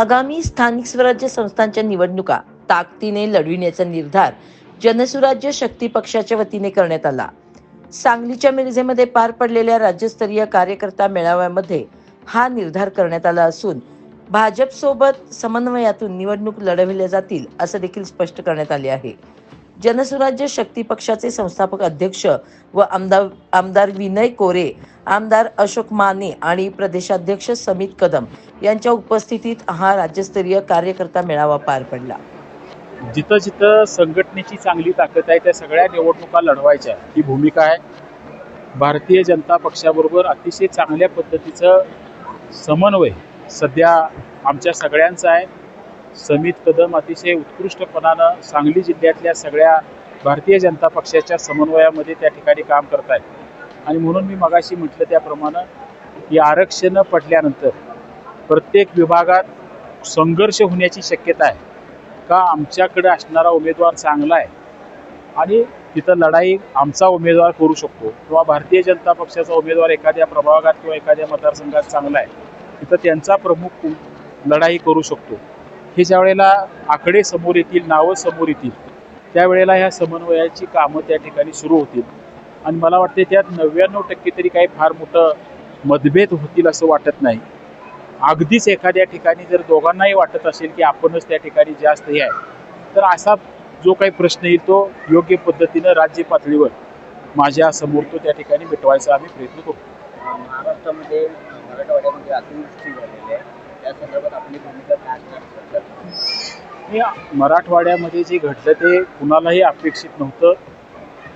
आगामी स्थानिक स्वराज्य संस्थांच्या निवडणुका ताकदीने लढविण्याचा निर्धार जनसुराज्य शक्ती पक्षाच्या वतीने करण्यात आला. सांगलीच्या मिरजेमध्ये पार पडलेल्या राज्यस्तरीय कार्यकर्ता मेळाव्यामध्ये हा निर्धार करण्यात आला असून भाजपसोबत समन्वयातून निवडणूक लढविल्या जातील असं देखील स्पष्ट करण्यात आले आहे. जनसुराज्य शक्ती पक्षाचे संस्थापक अध्यक्ष व आमदार आमदार विनय कोरे आमदार अशोक माने आणि प्रदेशाध्यक्ष समित कदम यांच्या उपस्थितीत हा राज्यस्तरीय कार्यकर्ता मेळावा पार पडला. जिथं जिथं संघटनेची चांगली ताकद आहे त्या सगळ्या निवडणुका लढवायच्या. ही भूमिका आहे. भारतीय जनता पक्षाबरोबर अतिशय चांगल्या पद्धतीचं समन्वय सध्या आमच्या सगळ्यांचा आहे. समित कदम अतिशय उत्कृष्टपणानं सांगली जिल्ह्यातल्या सगळ्या भारतीय जनता पक्षाच्या समन्वयामध्ये त्या ठिकाणी काम करत आहेत आणि म्हणून मी मगाशी म्हटलं त्याप्रमाणे की आरक्षणं पडल्यानंतर प्रत्येक विभागात संघर्ष होण्याची शक्यता आहे. का आमच्याकडे असणारा उमेदवार चांगला आहे? आणि तिथं लढाई आमचा उमेदवार करू शकतो. किंवा भारतीय जनता पक्षाचा उमेदवार एखाद्या प्रभागात किंवा एखाद्या मतदारसंघात चांगला आहे तिथं त्यांचा प्रमुख लढाई करू शकतो. हे ज्या वेळेला आकडे समोर येतील नावं समोर येतील त्यावेळेला ह्या समन्वयाची कामं त्या ठिकाणी सुरू होतील. आणि मला वाटते त्यात नव्याण्णव टक्के तरी काही फार मोठं मतभेद होतील असं वाटत नाही. अगदीच एखाद्या ठिकाणी जर दोघांनाही वाटत असेल की आपणच त्या ठिकाणी जास्त हे आहे तर असा जो काही प्रश्न येईल तो योग्य पद्धतीनं राज्य पातळीवर माझ्यासमोर तो त्या ठिकाणी मिटवायचा आम्ही प्रयत्न करू. महाराष्ट्रामध्ये मराठवाड्यामध्ये अतिवृष्टी झालेली आहे. त्या संदर्भात आपली भूमिका काय हे मराठवाड्यामध्ये जे घडलं ते कुणालाही अपेक्षित नव्हतं.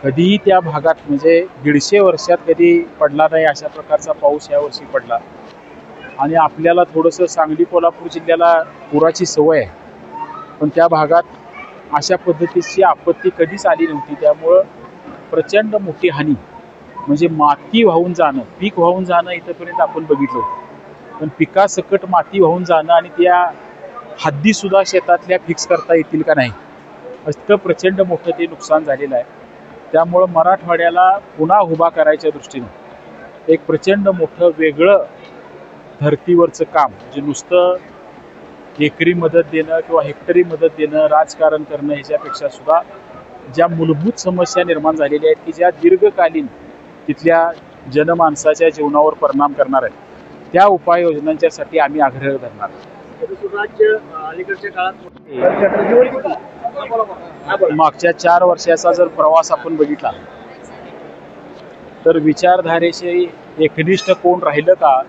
कधीही त्या भागात म्हणजे दीडशे वर्षात कधी पडला नाही अशा प्रकारचा पाऊस यावर्षी पडला. आणि आपल्याला थोडंसं सांगली कोल्हापूर जिल्ह्याला पुराची सवय आहे. पण त्या भागात अशा पद्धतीची आपत्ती कधीच आली नव्हती. त्यामुळं प्रचंड मोठी हानी म्हणजे माती वाहून जाणं पीक वाहून जाणं इथंपर्यंत आपण बघितलं पण पिकासकट माती वाहून जाणं आणि त्या हद्दीसुद्धा शेतातल्या फिक्स करता येतील का नाही? इतकं प्रचंड मोठं ते नुकसान झालेलं आहे. त्यामुळं मराठवाड्याला पुन्हा उभा करायच्या दृष्टीनं एक प्रचंड मोठं वेगळं धर्तीवरचं काम म्हणजे नुसतं एकरी मदत देणं किंवा हेक्टरी मदत देणं राजकारण करणं ह्याच्यापेक्षा सुद्धा ज्या मूलभूत समस्या निर्माण झालेल्या आहेत की ज्या दीर्घकालीन तिथल्या जनमानसाच्या जीवनावर परिणाम करणार आहेत त्या उपाययोजनांच्यासाठी आम्ही आग्रह धरणार राज्य अलीकडच्या काळात मागच्या चार वर्षाचा जर प्रवास आपण बघितला तर विचारधारेशी एकनिष्ठ कोण राहिलं का?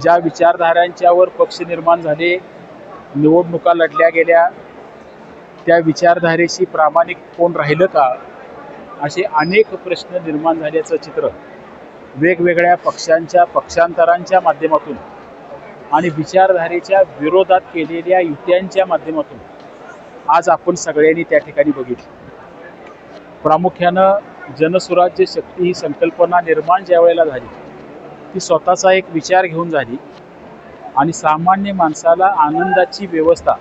ज्या विचारधारांच्यावर पक्ष निर्माण झाले निवडणुका लढल्या गेल्या त्या विचारधारेशी प्रामाणिक कोण राहिलं का? असे अनेक प्रश्न निर्माण झाल्याचं चित्र वेगवेगळ्या पक्षांच्या पक्षांतरांच्या माध्यमातून आणि विचारधारेच्या विरोधात केलेल्या युत्यांच्या माध्यमातून आज आपण सगळ्यांनी त्या ठिकाणी बघितलं. प्रामुख्यानं जनसुराज्य शक्ती ही संकल्पना निर्माण ज्या वेळेला झाली ती स्वतःचा एक विचार घेऊन झाली आणि सामान्य माणसाला आनंदाची व्यवस्था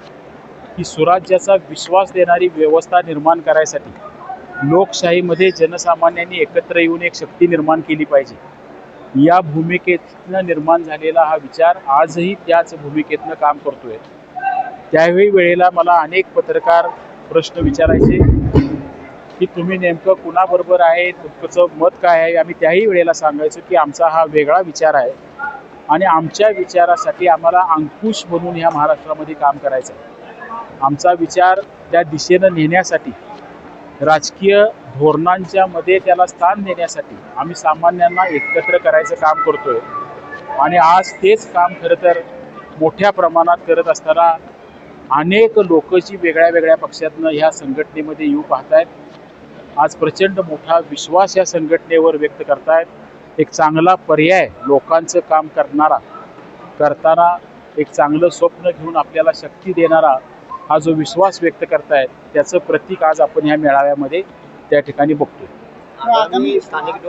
ही सुराज्याचा विश्वास देणारी व्यवस्था निर्माण करायसाठी लोकशाहीमध्ये जनसामान्यांनी एकत्र येऊन एक शक्ती निर्माण केली पाहिजे. या भूमिकेतनं निर्माण झालेला हा विचार आजही त्याच भूमिकेतनं काम करतोय. त्यावेळी वेळेला मला अनेक पत्रकार प्रश्न विचारायचे की तुम्ही नेमकं कुणाबरोबर आहे तुमचं मत काय आहे? आम्ही त्याही वेळेला सांगायचो की आमचा हा वेगळा विचार आहे. आणि आमच्या विचारासाठी आम्हाला अंकुश बनून ह्या महाराष्ट्रामध्ये काम करायचं आहे. आमचा विचार त्या दिशेनं नेण्यासाठी राजकीय धोरणांच्या मध्ये त्याला स्थान देण्यासाठी आम्ही सामान्यांना एकत्र करायचं काम करतोय. आणि आज तेच काम खरं तर मोठ्या प्रमाणात करत असताना अनेक लोक जी वेगळ्या वेगळ्या पक्षातनं ह्या संघटनेमध्ये येऊ पाहतायत. आज प्रचंड मोठा विश्वास या संघटनेवर व्यक्त करतायत. एक चांगला पर्याय लोकांचं काम करणारा करताना एक चांगलं स्वप्न घेऊन आपल्याला शक्ती देणारा हा जो विश्वास व्यक्त करतायत त्याचं प्रतीक आज आपण ह्या मेळाव्यामध्ये त्या ठिकाणी बघतोय. आगामी स्थानिक